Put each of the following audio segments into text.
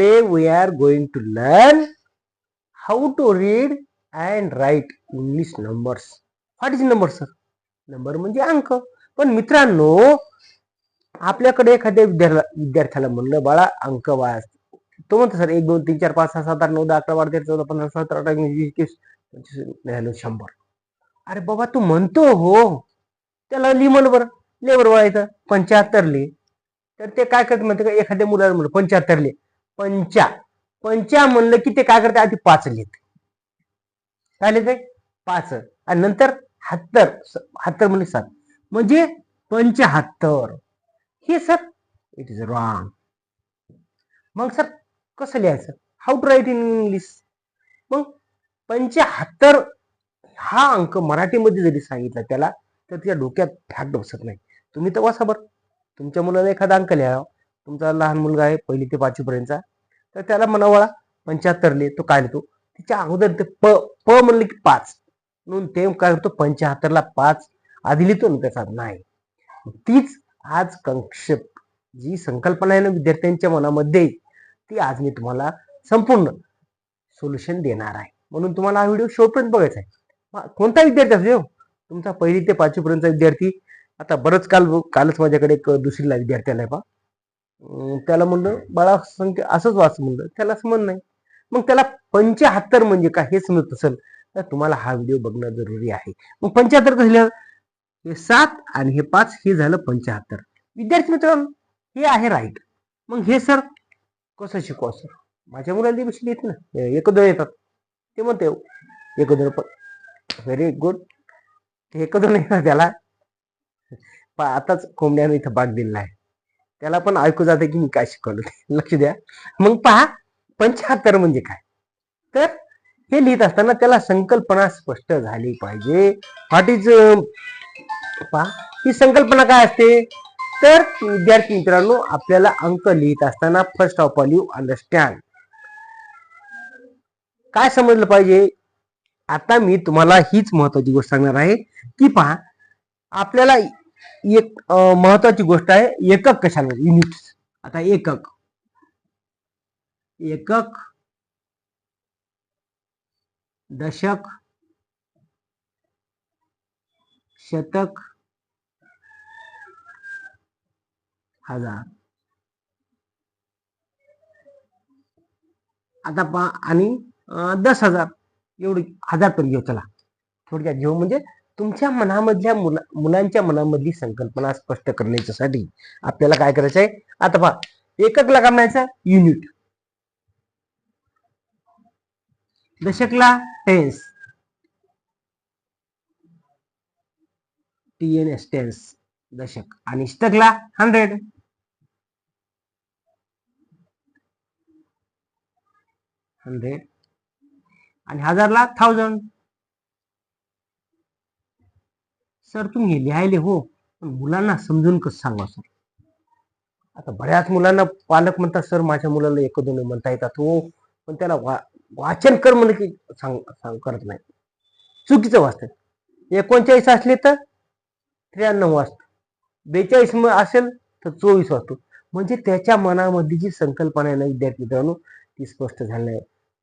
Today we are going to learn how to read and write English numbers. What is number, sir? Number म्हणजे अंक. पण मित्रांनो आपल्याकडे एखाद्या विद्यार्थ्याला विद्यार्थ्याला म्हणलं बाळा अंक वाच. तो म्हणतो सर एक दोन तीन चार पाच सहा सात आठ नऊ दहा अकरा बारा तेरा चौदा पंधरा सतरा अठरा वीस एकवीस पंचवीस शंभर. अरे बाबा तू म्हणतो हो. त्याला लिह म्हण बरं. लेवर वळायचं. पंच्याहत्तर लिह तर ते काय करत म्हणते का? एखाद्या मुलाला म्हणलं पंच्याहत्तर लिह पंचा. पंचा म्हणलं की ते काय करते आधी पाच लिहित काय लिहिते पाच. आणि नंतर हत्तर. हत्तर म्हणजे सात. म्हणजे पंचाहत्तर. हे सर इट इज रॉंग मग सर कसं लिहायचं? How to write in English मग पंचाहत्तर हा अंक मराठीमध्ये जरी सांगितला त्याला तर त्याच्या डोक्यात फॅक्ट बसत नाही. तुम्ही तर वाचा बरं. तुमच्या मुलाला एखादा अंक लिहा तुमचा लहान मुलगा आहे पहिली ते पाचवीपर्यंतचा. तर त्याला म्हणावळा पंच्याहत्तरले तो काय लिहितो? तिच्या अगोदर ते प प म्हणलं की पाच. म्हणून ते काय करतो पंच्याहत्तरला पाच. आधी लिहितो ना त्याचा? नाही. तीच आज कंक्षेप जी संकल्पना आहे ना विद्यार्थ्यांच्या मनामध्ये ती आज मी तुम्हाला संपूर्ण सोल्युशन देणार आहे. म्हणून तुम्हाला हा व्हिडिओ शेवटपर्यंत बघायचा आहे. कोणता विद्यार्थी असू हो? तुमचा पहिली ते पाचवीपर्यंतचा विद्यार्थी. आता बरंच काल कालच माझ्याकडे एक दुसरीला विद्यार्थी आलाय पा त्याला म्हणलं बाळा संख्या असंच वाच म्हणलं. त्याला समज नाही. मग त्याला पंच्याहत्तर म्हणजे काय हे समजत असेल तर तुम्हाला हा व्हिडिओ बघणं जरुरी आहे. मग पंच्याहत्तर कसं लिहिलं हे सात आणि हे पाच हे झालं पंच्याहत्तर विद्यार्थी मित्रांनो हे आहे राईट मग हे सर कसं शिकवा सर माझ्या मुलाला बशी येत ना एक येतात. ते म्हणते एक पण व्हेरी गुड ते एक दोन त्याला. आताच कोंबड्यानं इथं भाग दिलेला आहे. त्याला पण ऐकू जाते की मी काय शिकवलं ते. लक्ष द्या. मग पहा पंच्याहत्तर म्हणजे काय? तर हे लिहित असताना त्याला संकल्पना स्पष्ट झाली पाहिजे. व्हॉट इज um, पहा ही संकल्पना काय असते? तर विद्यार्थी मित्रांनो आपल्याला अंक लिहित असताना first of all you understand काय समजलं पाहिजे? आता मी तुम्हाला हीच महत्वाची गोष्ट सांगणार आहे. की पहा आपल्याला एक महत्वाची गोष्ट आहे. एकक कशाला? युनिट आता एकक. एकक दशक शतक हजार. आता पहा आणि दस हजार. एवढी हजार पण घेऊ चला. थोडक्यात घेऊ म्हणजे तुमच्या मनामधल्या मुला मुलांच्या मनामधली संकल्पना स्पष्ट करण्याच्यासाठी आपल्याला काय करायचं आहे आता पहा एककला काय unit. दशकला tens. T N S tens दशक. आणि स्टकला हंड्रेड. हंड्रेड. आणि हजारला थाउजंड. सर तुम्ही हे लिहायले हो. पण मुलांना समजून कसं सांगा सर? आता बऱ्याच मुलांना पालक म्हणतात सर माझ्या मुलाला एक दोन म्हणता येतात हो. पण त्याला वा वाचन कर म्हणलं की सांग सांग करत नाही. चुकीचं वाचतात एकोणचाळीस असले तर त्र्याण्णव वाचतो. बेचाळीस असेल तर चोवीस वाचतो. म्हणजे त्याच्या मनामध्ये जी संकल्पना आहे ना विद्यार्थी मित्रांनो ती स्पष्ट झाली नाही.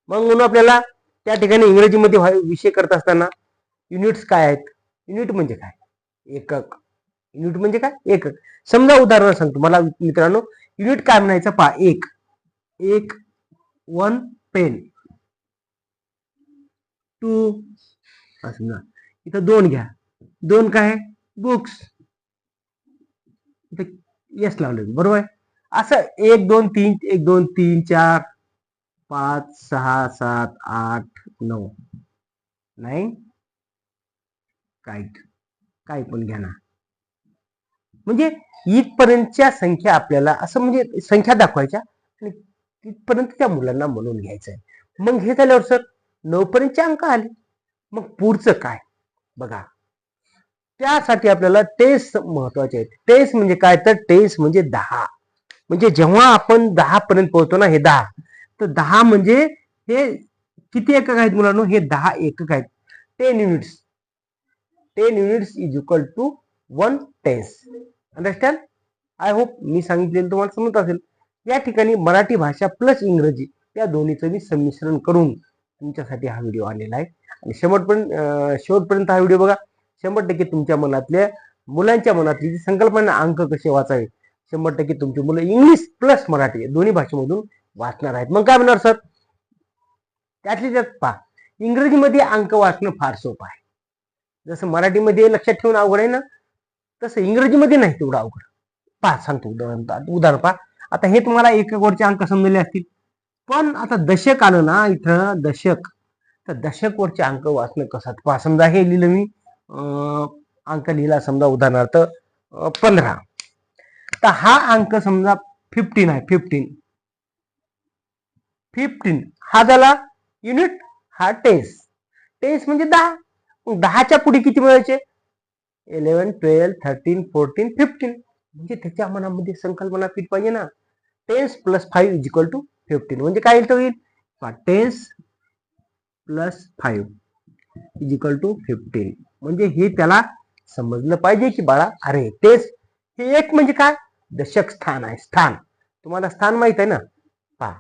मग म्हणून आपल्याला त्या ठिकाणी इंग्रजीमध्ये विषय करत असताना युनिट्स काय आहेत? युनिट म्हणजे काय? एकक. युनिट म्हणजे काय? एकक. समजा उदाहरण सांगतो. मला मित्रांनो युनिट काय म्हणायचं? पहा एक. एक वन पेन. टू. समजा. इथं दोन घ्या. दोन काय? बुक्स. इथं यस लावलं बरोबर? आहे असं एक दोन तीन एक दोन तीन चार पाच सहा सात आठ नऊ. नाईन काय काय पण घ्या ना. म्हणजे इथपर्यंतच्या संख्या आपल्याला असं म्हणजे संख्या दाखवायच्या आणि तिथपर्यंत त्या मुलांना म्हणून घ्यायचं आहे मग हे झाल्यावर सर नऊपर्यंतचे अंक आले. मग पुढचं काय? बघा. त्यासाठी आपल्याला टेस महत्त्वाचे आहेत. टेस म्हणजे काय? तर टेस म्हणजे दहा. म्हणजे जेव्हा आपण दहा पर्यंत पोहोचतो ना हे दहा. तर दहा म्हणजे हे किती एकक आहेत मुलांनो? हे दहा एकक आहेत. Ten units ten units is equal to one tens understand I hope मी सांगितलेलं तुम्हाला समजत असेल. या ठिकाणी मराठी भाषा प्लस इंग्रजी या दोन्हीचं मी संमिश्रण करून तुमच्यासाठी हा व्हिडिओ आलेला आहे. आणि शेवटपर्यंत शेवटपर्यंत हा व्हिडिओ बघा. शंभर टक्के तुमच्या मनातल्या मुलांच्या मनातली जी संकल्पना अंक कसे वाचावे शंभर टक्के तुमची मुलं इंग्लिश प्लस मराठी दोन्ही भाषेमधून वाचणार आहेत. मग काय म्हणणार सर? त्यातली त्यात पहा. इंग्रजीमध्ये अंक वाचणं फार सोपं आहे. जसं मराठीमध्ये लक्षात ठेवून अवघड आहे ना तसं इंग्रजीमध्ये नाही तेवढं अवघड. पहा सांगतो उदाहरण उदाहरण पहा. आता हे तुम्हाला एक वरचे अंक समजले असतील. पण आता दशक आलं ना इथं दशक. तर दशक वरचे अंक वाचणं कसं? पहा समजा हे लिहिलं मी. अं, अंक लिहिला समजा उदाहरणार्थ पंधरा. तर हा अंक समजा फिफ्टीन आहे फिफ्टीन फिफ्टीन हा झाला युनिट हा टेस्ट टेस्ट म्हणजे दहा. दहाच्या पुढे किती मिळायचे eleven twelve thirteen fourteen fifteen म्हणजे त्याच्या मनामध्ये संकल्पना फिट पाहिजे ना. Tens plus five is equal to fifteen म्हणजे काय येईल होईल? Tens plus five is equal to fifteen म्हणजे हे त्याला समजलं पाहिजे की बाळा अरे टेन्स हे एक म्हणजे काय? दशक स्थान आहे स्थान. तुम्हाला स्थान माहीत आहे ना? पहा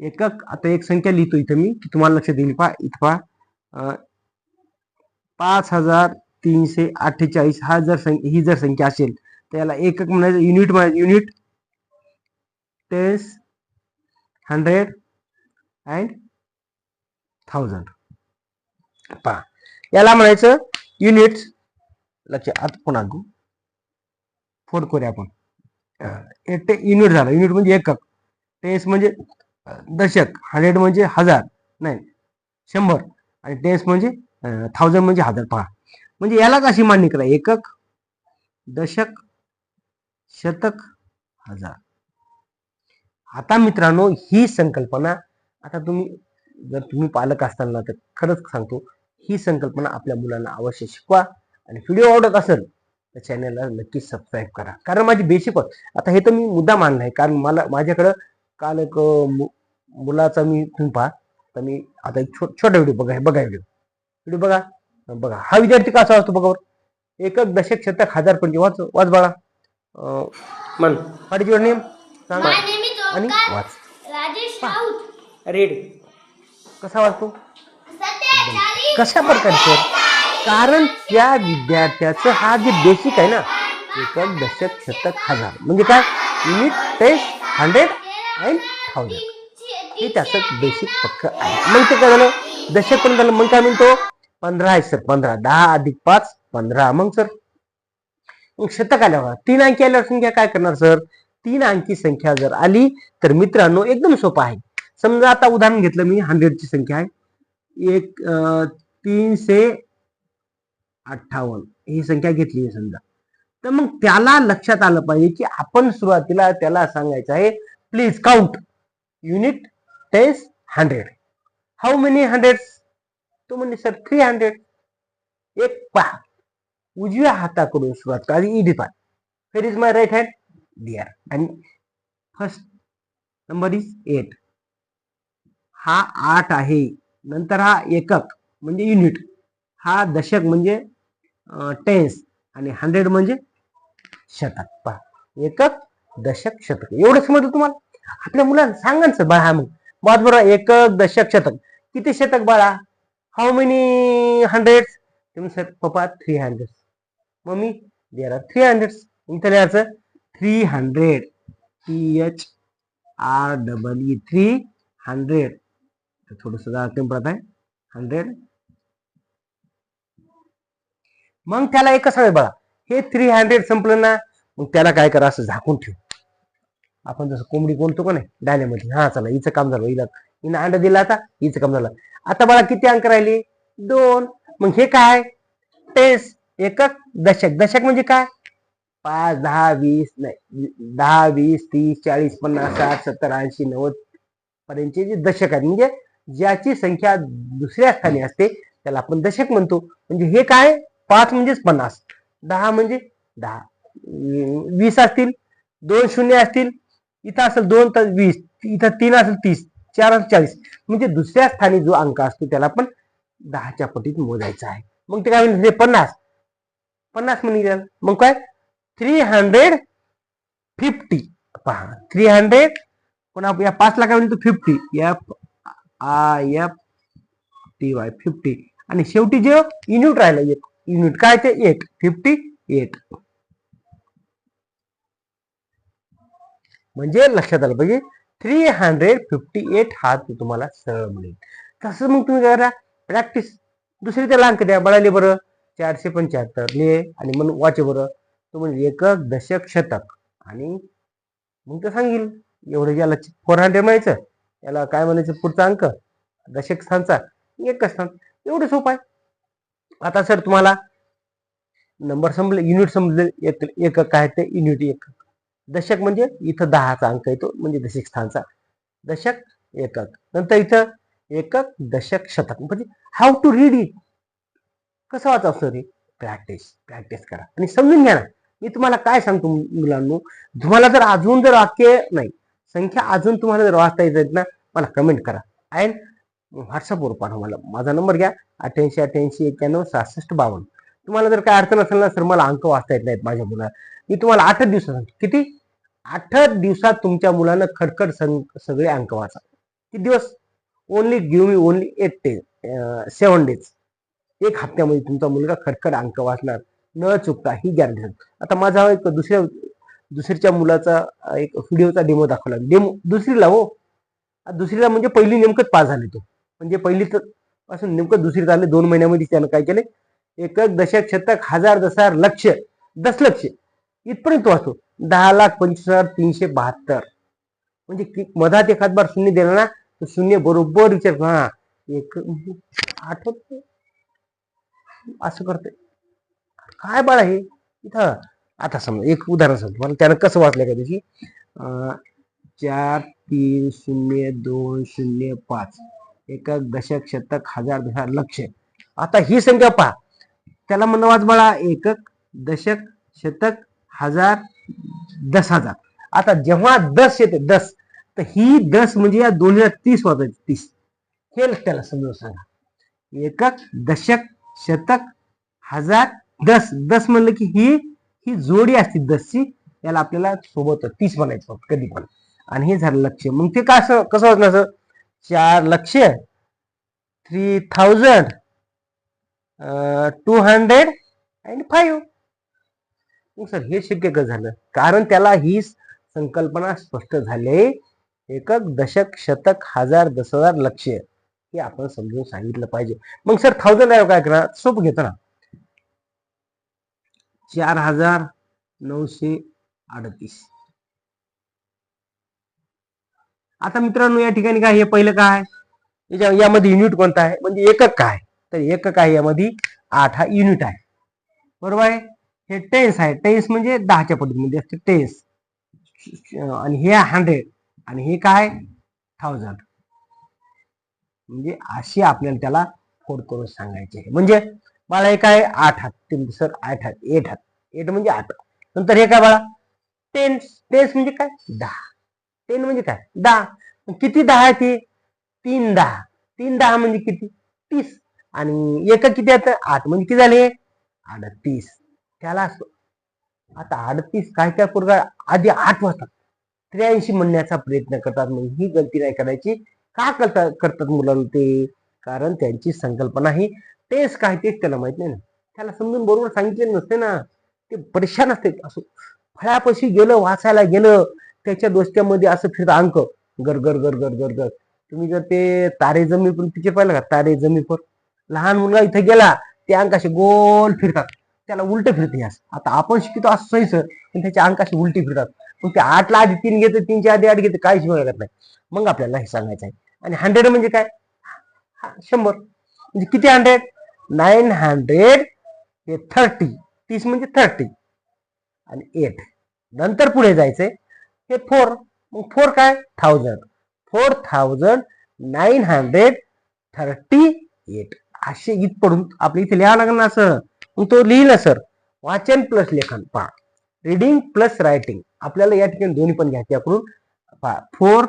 एकक आता एक संख्या लिहितो इथं मी की तुम्हाला लक्ष देईल पहा इथं पहा पाच हजार तीनशे अठ्ठेचाळीस हा जर संख्या ही जर संख्या असेल तर याला एकक म्हणायचं युनिट म्हणायचं unit tens hundred and thousand. पहा याला म्हणायचं युनिट्स लक्ष आता पुन्हा फोड करूया आपण. ते युनिट झालं. युनिट म्हणजे एकक. टेन्स म्हणजे दशक. हंड्रेड म्हणजे हजार. नाही शंभर. आणि टेन्स म्हणजे थाउजंड म्हणजे हजार पहा. म्हणजे यालाच अशी मांडणी करा. एकक दशक शतक हजार. आता मित्रांनो ही संकल्पना आता तुम्ही जर तुम्ही पालक असताना तर खरंच सांगतो ही संकल्पना आपल्या मुलांना अवश्य शिकवा. आणि व्हिडिओ आवडत असेल तर चॅनलला नक्की सबस्क्राईब करा. कारण माझी बेसिक आता हे तर मी मुद्दा मानला आहे कारण मला माझ्याकडं काल एक मु- मुलाचा मी तुम्ही पहा. तर मी आता एक छो- छोटा व्हिडिओ बघा बघा व्हिडिओ व्हिडिओ बघा. बघा हा विद्यार्थी कसा असतो बघा बरं. एकक दशक शतक हजार पण वाच वाच बाळा. मन व्हॉट इज युअर नेम सांग. आणि वाच. रेड. कसा वाचतो? कशा प्रकारे सर? कारण त्या विद्यार्थ्याचं हा जे बेसिक आहे ना एकक दशक शतक हजार. म्हणजे काय? Unit test hundred and thousand हे त्याचं बेसिक पक्क आहे. मग ते काय झालं? दशक पण झालं मग काय म्हणतो? पंधरा आहे सर पंधरा. दहा अधिक पाच पंधरा. मग सर? मग शतक आल्यावर तीन अंकी आल्यावर संख्या काय करणार सर? तीन अंकी संख्या जर आली तर मित्रांनो एकदम सोपं आहे. समजा आता उदाहरण घेतलं मी हंड्रेडची संख्या आहे. एक तीनशे अठ्ठावन्न. ही संख्या घेतली आहे समजा. तर मग त्याला लक्षात आलं पाहिजे की आपण सुरुवातीला त्याला सांगायचं आहे please count unit tens hundred how many hundred तो म्हणजे सर थ्री हंड्रेड एक पहा. उजव्या हाताकडून सुरुवात करा. इडी पाय फेर is my right hand dear आणि फर्स्ट नंबर इज एट हा आठ आहे. नंतर हा एकक म्हणजे युनिट हा दशक म्हणजे टेन्स आणि हंड्रेड म्हणजे शतक. पहा. एकक दशक शतक. एवढं समजलं तुम्हाला? आपल्या मुलांना सांगा ना सर. बाळा हा मग बात बरोबर एकक दशक शतक. किती शतक बाळा? हाऊ मेनी हंड्रेड तुम्ही पप्पा थ्री हंड्रेड मम्मी देर आर थ्री हंड्रेड इथं लिहायचं three hundred T H R double E three hundred थोडस कमी पडत आहे. हंड्रेड मग त्याला एकच हवे बघा हे थ्री हंड्रेड संपलं ना मग त्याला काय करा असं झाकून ठेव. आपण जसं कोंबडी कोणतो का नाही डाल्यामध्ये. हा चला हिचं काम झालं हिला हिनं अंडा दिला आता हिचं काम झालं. आता बघा किती अंक राहिले? दोन. मग हे काय? टेस. एकक दशक. दशक म्हणजे काय? पाच दहा वीस नाही दहा वीस तीस चाळीस पन्नास साठ सत्तर ऐंशी नव्वद पर्यंतचे जे दशक आहेत म्हणजे ज्याची संख्या दुसऱ्या स्थानी असते त्याला आपण दशक म्हणतो. म्हणजे हे काय? पाच म्हणजेच पन्नास. दहा म्हणजे दहा. वीस असतील दोन शून्य असतील इथं असेल दोन तर वीस. इथं तीन असेल तीस. चार चाळीस. म्हणजे दुसऱ्या स्थानी जो अंक असतो त्याला पण दहाच्या पटीत मोजायचा आहे. मग ते काय म्हणजे पन्नास. पन्नास म्हणजे मग काय? थ्री हंड्रेड फिफ्टी पहा थ्री हंड्रेड पण या पाचला काय म्हणतो? Fifty F I F T Y fifty आणि शेवटी जे युनिट राहिलं एक. युनिट काय ते? एट फिफ्टी एट म्हणजे लक्षात आलं पाहिजे? थ्री हंड्रेड फिफ्टी एट हा तो तुम्हाला सरळ मिळेल. तसं मग तुम्ही काय करा प्रॅक्टिस दुसरी त्याला अंक द्या बळाले बरं. चारशे पंच्याहत्तर लिहे आणि मग वाचे बरं. तो म्हणजे एकक दशक शतक. आणि मग तर सांगेल एवढं ज्याला फोर हंड्रेड म्हणायचं. याला काय म्हणायचं? पुढचा अंक. दशक स्थानचा एकच स्थान. एवढं सोपं आहे. आता सर तुम्हाला नंबर समजले युनिट समजले एक एकक काय ते युनिट एक. दशक म्हणजे इथं दहाचा अंक येतो म्हणजे दशक स्थानचा. दशक एकक. नंतर इथं एकक दशक शतक. म्हणजे हाऊ टू रीड इट कसं वाचा सर हे प्रॅक्टिस प्रॅक्टिस करा. आणि समजून घ्या ना. मी तुम्हाला काय सांगतो मुलांनो? तुम्हाला जर अजून जर वाक्य नाही संख्या अजून तुम्हाला जर वाचता येत ना मला कमेंट करा. अँड व्हॉट्सअपवर पाठवा मला. माझा नंबर घ्या. अठ्ठ्याऐंशी अठ्ठ्याऐंशी एक्क्याण्णव सहासष्ट बावन्न. तुम्हाला जर काय अडचण असेल ना सर मला अंक वाचता येत नाहीत माझ्या मुलाला. मी तुम्हाला आठच दिवसात सांगतो. किती? आठ दिवसात तुमच्या मुलानं खडखड सगळे अंक वाचा किती दिवस? Only give me only eight day seven days एक हप्त्यामध्ये तुमचा मुलगा खडखड अंक वाचणार न चुकता ही गॅरंटी आता माझा एक दुसऱ्या दुसरीच्या मुलाचा एक व्हिडिओचा डेमो दाखवला. डेमो दुसरीला हो. दुसरीला म्हणजे पहिली नेमकंच पास झाले तो. म्हणजे पहिली तर पासून नेमकं दुसरी झाले. दोन महिन्यामध्ये त्यानं काय केले एकक दशक शतक हजार दसार लक्ष दशलक्ष इथपर्यंत वाचतो. दहा लाख पंचवीस हजार तीनशे बहात्तर. म्हणजे मधात एखाद बार शून्य दिला ना तर शून्य बरोबर विचार हा एक आठवत असं करते काय बाळा हे इथं. आता समजा एक उदाहरण सांगतो. मला त्यानं कसं वाचलं का त्याची? चार तीन शून्य दोन शून्य पाच. एकक दशक शतक हजार दशा लक्ष. आता ही संख्या पहा. त्याला म्हणणं वाच बाळा एकक दशक शतक हजार दस हजार. आता जेव्हा दस येते दस तर ही दस म्हणजे या दोन तीस वाजायची तीस. हे त्याला समजून सांगा. एकक दशक शतक हजार दस. दस म्हणलं की ही ही जोडी असते दसची याला आपल्याला सोबत तीस म्हणायचं कधी पण. आणि हे झालं लक्ष. मग ते काय असं कसं वाटलं असं? चार लक्ष. Three thousand two hundred and five. Sir हे शक्य कसं झालं? कारण त्याला ही संकल्पना स्पष्ट झाले. एकक दशक शतक हजार दस हजार लक्ष हे आपण समजून सांगितलं पाहिजे. मग सर थाउजंड आहे हो काय करा? सोपं घेतो ना. चार हजार नऊशे अडतीस. आता मित्रांनो या ठिकाणी काय हे पहिलं काय याच्या यामध्ये युनिट कोणता आहे? म्हणजे एकक काय? तर एकक आहे यामध्ये आठ हा युनिट आहे. बरोबर आहे? हे टेन्स आहे. टेन्स म्हणजे दहाच्या पद्धतीमध्ये म्हणजे असते टेन्स. आणि हे हंड्रेड आणि हे काय? थाउजंड म्हणजे अशी आपल्याला त्याला फोड करून सांगायचे आहे. म्हणजे बाळा हे काय? आठ हात ते सर आठ हात एट हात एट म्हणजे आठ. नंतर हे काय बाळा? टेन्स. टेन्स म्हणजे काय? दहा. टेन म्हणजे काय? दहा. किती दहा आहे ते? तीन दहा. तीन दहा म्हणजे किती? तीस. आणि एक किती आहेत आठ. म्हणजे किती झाले? अडतीस. त्याला आता अडतीस काय काय पोरगा आधी आठ वाजतात त्र्याऐंशी म्हणण्याचा प्रयत्न करतात. मग ही गलती नाही करायची. का करतात करतात मुलांना ते? कारण त्यांची संकल्पना ही तेच काय तेच त्याला माहीत नाही ना. त्याला समजून बरोबर सांगितले नसते ना. ते परेशान असते. असं फळ्यापाशी गेलं वाचायला गेलं त्याच्या दोस्त्यामध्ये असं फिरतं अंक. गर गर गर गर गर गर. तुम्ही जर ते तारे जमी पण पिक्चर पाहिलं का? तारे जमी पर लहान मुलगा इथे गेला ते अंक असे गोल फिरतात. त्याला उलट फिरते असं. आता आपण शिकतो असं सर पण त्याचे अंक उलटी फिरतात. मग ते आठला आधी तीन घेतं तीनच्या आधी आठ घेतं काहीच मिळत लागत नाही. मग आपल्याला हे सांगायचं आहे. आणि हंड्रेड म्हणजे काय? शंभर. म्हणजे किती हंड्रेड नाईन हंड्रेड हे थर्टी तीस म्हणजे थर्टी आणि एट नंतर पुढे जायचंय हे फोर मग फोर काय? Thousand four thousand nine hundred thirty eight असे इथपर्यंत पडून आपल्या इथे लिहावं लागणार असं. तो लिहिला सर. वाचन प्लस लेखन. पहा. रीडिंग प्लस रायटिंग आपल्याला या ठिकाणी दोन्ही पण घ्यायचे आपण पहा. फोर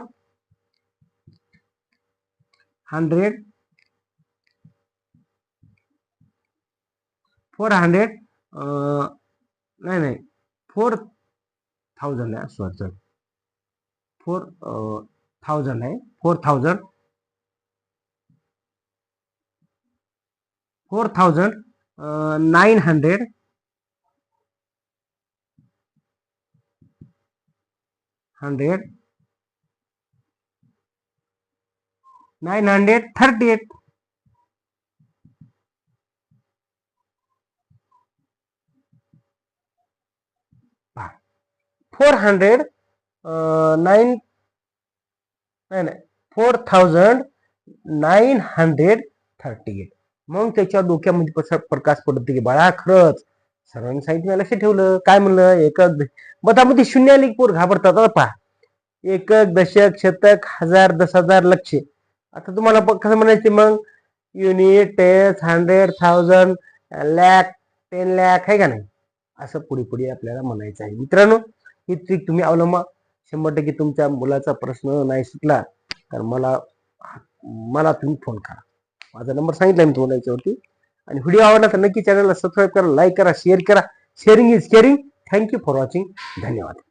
हंड्रेड फोर हंड्रेड नाही नाही. फोर थाउजंड आहे. Sorry sorry. फोर थाउजंड आहे. Four thousand four thousand uh, 900 100 938 ah, 400 uh, 9 4938 मग त्याच्या डोक्यामध्ये प्रकाश पडतो की बाळा खरंच सर्वांनी सांगितलं लक्ष ठेवलं. काय म्हणलं? एकक मतामध्ये शून्य आली पोर घाबरतात पहा. एकक दशक शतक हजार दस हजार लक्ष. आता तुम्हाला कसं म्हणायचे मग? Unit tens hundred thousand lakh ten lakh आहे का नाही? असं पुढे पुढे आपल्याला म्हणायचं आहे. मित्रांनो ही ट्रिक तुम्ही अवलंबा. शंभर टक्के तुमच्या मुलाचा प्रश्न नाही सुटला तर मला मला तुम्ही फोन करा. माझा नंबर सांगितला मी तुम्हाला याच्यावरती. आणि व्हिडिओ आवडला तर नक्की चॅनलला सबस्क्राईब करा लाईक करा शेअर करा. Sharing is caring thank you for watching धन्यवाद.